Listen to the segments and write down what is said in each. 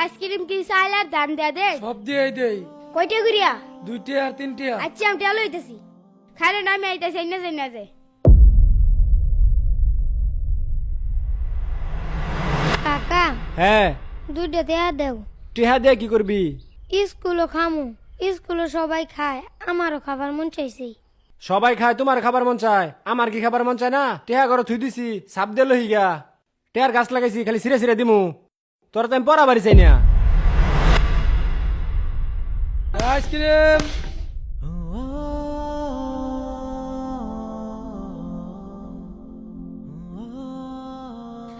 Ice cream কি চাইলার দান দেয়া দে সব দিয়ে দেই। কয়টা করিয়া? দুইটা আর তিনটা। আচ্ছা আমি টেলো হইতেছি খারে না আমি আইতেছি না যাই না যে কাকা হ্যাঁ। দুইটা দেয়া দেও। টিহা দিয়ে কি করবি? স্কুলও খামু স্কুলে সবাই খায় আমারও খাবার মন চাইছে। সবাই খায় তোমার খাবার মন চায়। আমার কি খাবার মন চায় না? টেহা ঘর থুই দিছি সাপ দিয়ে লহি গা টেহার গাছ লাগাইছি খালি সিরে সিরে দিমু। তোরা তো আমি পড়া বাড়ি চাই না। আইসক্রিম।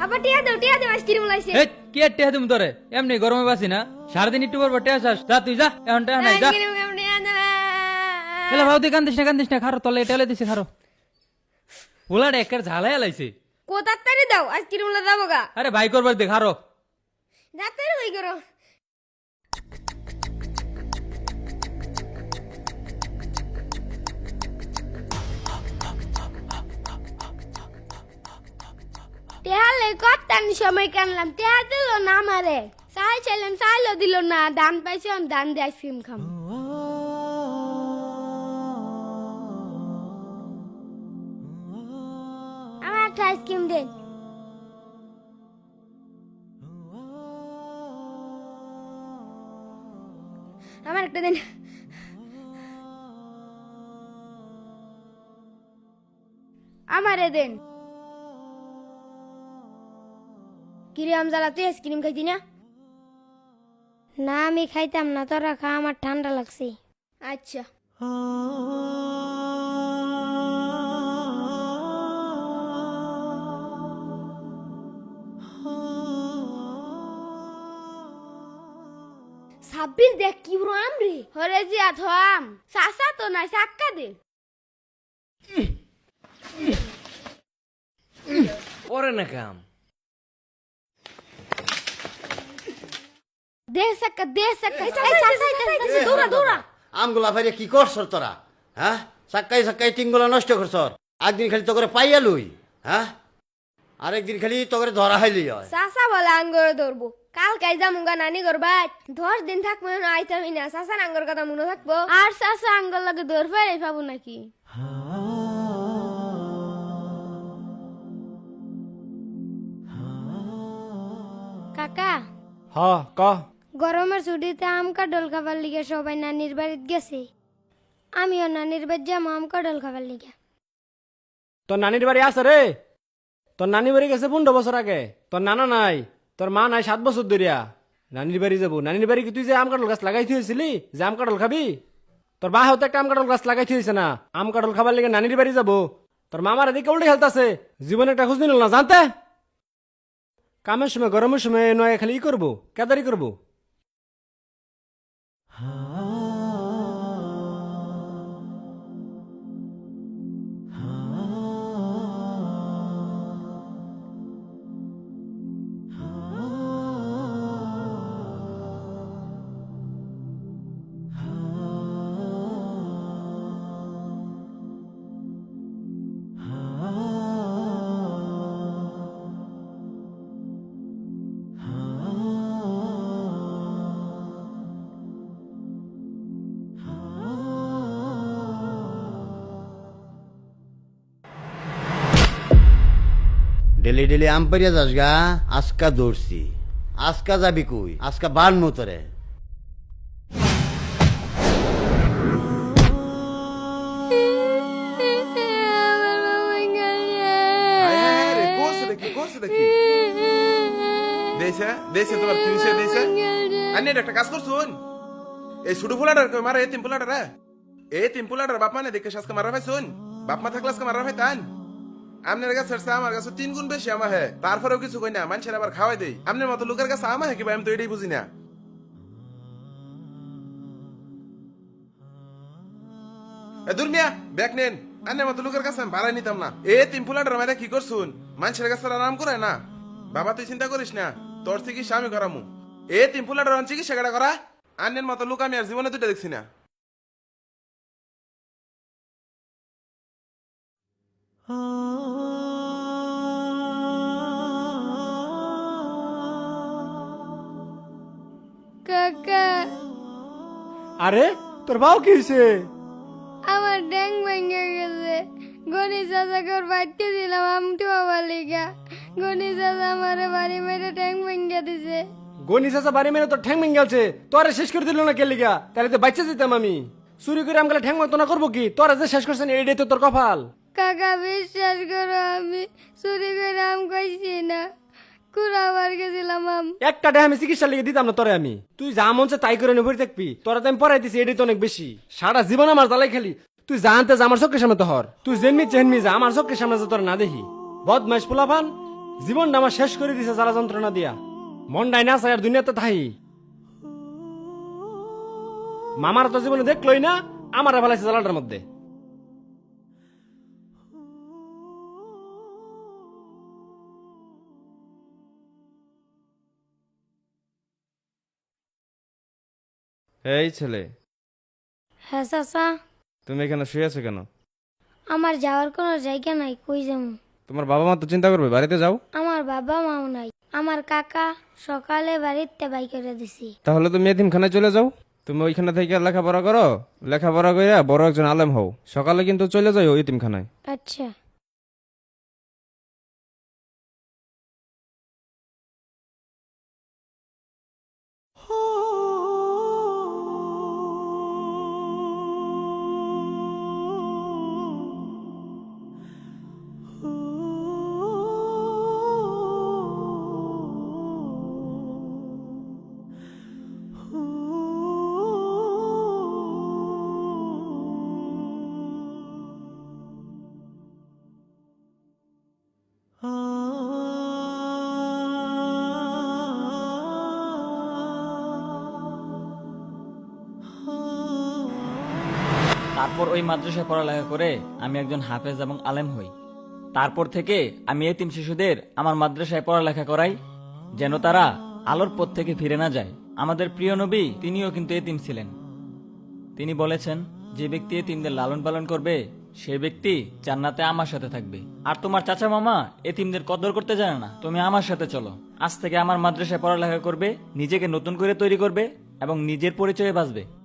আবার টিয়া দাও টিয়া দাও আইসক্রিম লাইছে এই কি আর টেহা তুমি তোরে? এমনি গরমে বাসি না? সারাদিন একটু পর টেহা চাস। যা তুই যা এখন টেহা নাই যা। আইসক্রিম কেমন টিয়া এলা ভাবতে কান্দিস না কান্দিস না খারো তলে টেলে দিছে খারো। পোলাটা একের ঝালাই লাইছে কো তাড়াতাড়ি দাও? আইসক্রিম লা দাও গা। আরে ভাই করবার দে খারো। তাড়াতাড়ি হই করো টেহালে কত্তান সময় কানলাম টেহা দিল না আমারে। চাই চাইলাম, চাইলো দিল না দান পাইছে আমি দান দিয়ে আইসক্রিম খাম। আমার একটা আইসক্রিম দেন। আমার একটা দিন। আমারে দেন। কিরে আমজালা তুই আইসক্রিম খাইতি না? না আমি খাইতাম না তোরা খা আমার ঠান্ডা লাগছে। আচ্ছা। সাব্বির দেখ কি বড় আম রে? হরে জিয়া থাম সাসা তো নাই সাক্কা দে। পরে না কাম দে সাক্কা দে সাক্কা এই সাসা দৌড়া দৌড়া। আমগুলা ফাইরে কি করছ তোরা? হ্যাঁ? সাক্কাই সাক্কাই টিংগুলা নষ্ট করছ একদিন খালি তো করে পাইয়া লই হ্যাঁ? আরেকদিন খালি তো করে ধরা হাইলি হয়। সাসা বলে আঙ্গর ধরবো। কাল কাই যামু গা নানি ঘর বাই দশ দিন থাকব না আইতামি না সাসার আঙ্গর কথা মনে থাকব। আর সাসা আঙ্গর লাগে দৌড় ফেরাই পাবো নাকি? কাকা। হ ক। গরমের ছুটিতে আম কাডল খাবার লিগে সবাই নানির বাড়িতে গেছে। আমিও নানির বাড়ি যাব আম কাডল খাবার লিগে। তোর নানির বাড়ি আছে রে তোর নানি বাড়ি গেছে পনেরো বছর আগে। তোর নানা নাই। তোর মা নাই সাত বছর ধরিয়া। নানির বাড়ি যাব। নানির বাড়ি কি তুই যে আম কাঁঠাল গাছ লাগাই থুয়েছিলি যে আম কাঁঠাল খাবি? তোর মা হয়তো একটা আম কাঁঠাল গাছ লাগাই থুয়েছে না। আম কাঁঠাল খাবার লেগে নানির বাড়ি যাব। তোর মামার এদিকে উল্টে খেলতেছে। জীবনে একটা খোঁজ নিল না, জানতে? কামের সময়, গরমের সময় নয় খালি ই করব, কেদারি করব। ডেলি ডেলি আম পারিয়া যাস গা, আজকা দৌড়ছি। আজকা যাবি কই? আজকা বান মতরে। তিন তিন বাপ দেখে মারা পাইছুন বাপ মা থাকলে মারা পাইতান আমনের কাছে ছাড়ছে আমার কাছে তিন গুণ বেশি আমা হে তারপরেও কিছু কই না, মানুষের আবার খাওয়াই দেই। আমনের মতো লোকের কাছে আমা হে কি আমি তো এটাই বুঝি না। দুর্মিয়া ব্যাগ নেন। আন্নের মতো লোকের কাছে আমি ভাড়াই নিতাম না। এ তিন মেয়েরা কি করছুন? মানুষের কাছে আরাম করে না। বাবা, তুই চিন্তা করিস না, তোর চিকিৎসা আমি করামু। এ তিন চিকিৎসা করা? আন্নের মতো লোক আমি আর জীবনে দুটো দেখছি না। কাকা। আরে তোর বাও কি হয়েছে আমার ড্যাং ভেঙে গেছে। গনি চাচাকে ওর বাড়িতে দিলাম আমটু বাবা লিগা। গনি চাচা আমার বাড়ি মেরে ড্যাং ভেঙে দিছে। গনি চাচা বাড়ি মেরে তোর ঠ্যাং ভেঙে গেছে। তোরে শেষ করে দিল না কে লিগা? তাহলে তো বাচ্চা যেতাম আমি। চুরি করে আমগুলো ঠ্যাং মারতো না করব কি? তোরা যে শেষ করছেন এইটাই তো তোর কপাল। কাকা বিশ্বাস করো, আমি চুরি করে আম খাইছি না। কুড়াবার গেছিলাম আম। একটা ডে আমি চিকিৎসা লিখে দিতাম না তোরে আমি। তুই যা মন চায় তাই করে নেবই থাকবি। তোরা তো আমি পড়াই দিছি, এটাই তো অনেক বেশি। সারা জীবন আমার জ্বালাই খেলি। তুই জানতে যা, আমার চোখের সামনে তো হর। তুই জেনমি চেনমি যা, আমার চোখের সামনে যে তোর না দেখি। বদমাইশ পোলাপান, জীবনটা আমার শেষ করে দিছে জ্বালা যন্ত্রণা দিয়া। মন ডাই না আর দুনিয়াতে থাই। মামার তো জীবনে দেখলই না, আমার ফেলাইছে জ্বালাটার মধ্যে। এই ছেলে। হ্যাঁ চাচা। তুমি এখানে শুয়ে আছো কেন? আমার যাওয়ার কোনো জায়গা নাই কই যাব? তোমার বাবা মা তো চিন্তা করবে বাড়িতে যাও। আমার বাবা মাও নাই আমার কাকা সকালে বাড়িতে বাই করে দিছি। তাহলে তুমি এতিমখানায় চলে যাও। তুমি ওইখানে থেকে লেখাপড়া করো। লেখাপড়া করে বড় একজন আলেম হও। সকালে কিন্তু চলে যাও ওই এতিমখানায়। আচ্ছা। তারপর ওই মাদ্রাসায় পড়ালেখা করে আমি একজন হাফেজ এবং আলেম হই। তারপর থেকে আমি এতিম শিশুদের আমার মাদ্রাসায় পড়ালেখা করাই, যেন তারা আলোর পথ থেকে ফিরে না যায়। আমাদের প্রিয় নবী, তিনিও কিন্তু এতিম ছিলেন। তিনি বলেছেন, যে ব্যক্তি এতিমদের লালন পালন করবে, সে ব্যক্তি জান্নাতে আমার সাথে থাকবে। আর তোমার চাচা মামা এতিমদের কদর করতে জানে না। তুমি আমার সাথে চলো। আজ থেকে আমার মাদ্রাসায় পড়ালেখা করবে, নিজেকে নতুন করে তৈরি করবে এবং নিজের পরিচয়ে বাঁচবে।